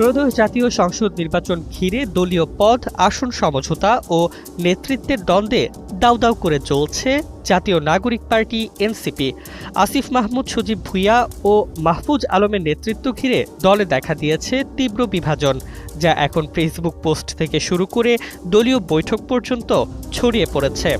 ত্রয়োদশ জাতীয় সংসদ নির্বাচন ঘিরে দলীয় পদ, আসন সমঝোতা ও নেতৃত্বের দ্বন্দ্বে দাউ দাউ করে চলছে জাতীয় নাগরিক পার্টি, এনসিপি। আসিফ মাহমুদ, সজীব ভুইয়া ও মাহফুজ আলমের নেতৃত্ব ঘিরে দলে দেখা দিয়েছে তীব্র বিভাজন, যা এখন ফেসবুক পোস্ট থেকে শুরু করে দলীয় বৈঠক পর্যন্ত ছড়িয়ে পড়েছে।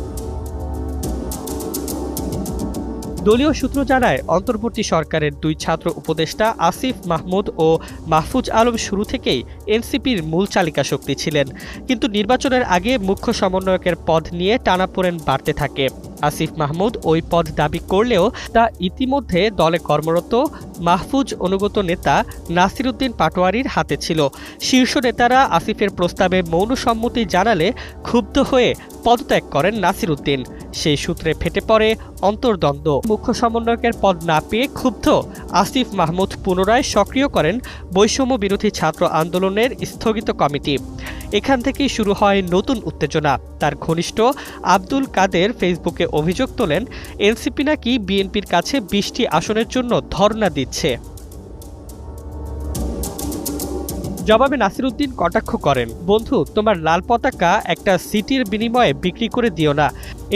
দলীয় সূত্র জানায়, অন্তর্বর্তী সরকারের দুই ছাত্র উপদেষ্টা আসিফ মাহমুদ ও মাহফুজ আলম শুরু থেকেই এনসিপির মূল চালিকা শক্তি ছিলেন। কিন্তু নির্বাচনের আগে মুখ্য সমন্বয়কের পদ নিয়ে টানাপোড়েন বাড়তে থাকে। আসিফ মাহমুদ ওই পদ দাবি করলেও তা ইতিমধ্যে দলে কর্মরত মাহফুজ অনুগত নেতা নাসিরুদ্দিন পাটোয়ারির হাতে ছিল। শীর্ষ নেতারা আসিফের প্রস্তাবে মৌন সম্মতি জানালে ক্ষুব্ধ হয়ে পদত্যাগ করেন নাসিরুদ্দিন। সেই সূত্রে ফেটে পড়ে অন্তর্দ্বন্দ্ব। মুখ্য সমন্বয়কের পদ না পেয়ে ক্ষুব্ধ আসিফ মাহমুদ পুনরায় সক্রিয় করেন বৈষম্য বিরোধী ছাত্র আন্দোলনের স্থগিত কমিটি। এখান থেকেই শুরু হয় নতুন উত্তেজনা। তার ঘনিষ্ঠ আব্দুল কাদের ফেসবুকে অভিযোগ তোলেন, এনসিপি নাকি বিএনপির কাছে বিশটি আসনের জন্য ধর্ণা দিচ্ছে। জবাবে নাসিরুদ্দিন কটাক্ষ করেন, বন্ধু, তোমার লাল পতাকা একটা সিটির বিনিময়ে বিক্রি করে দিও না।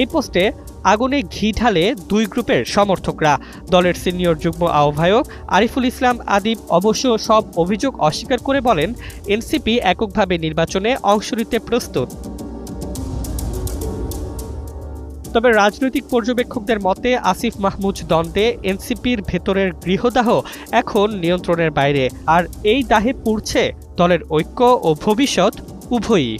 এই পোস্টে আগুনে ঘি ঢালে দুই গ্রুপের সমর্থকরা। দলের সিনিয়র যুগ্ম আহ্বায়ক আরিফুল ইসলাম আদিব অবশ্য সব অভিযোগ অস্বীকার করে বলেন, এনসিপি এককভাবে নির্বাচনে অংশ নিতে প্রস্তুত। তবে রাজনৈতিক পর্যবেক্ষকদের মতে, আসিফ মাহমুদ দ্বন্দ্বে এনসিপির ভেতরের গৃহদাহ এখন নিয়ন্ত্রণের বাইরে, আর এই দাহে পুড়ছে দলের ঐক্য ও ভবিষ্যৎ উভয়ই।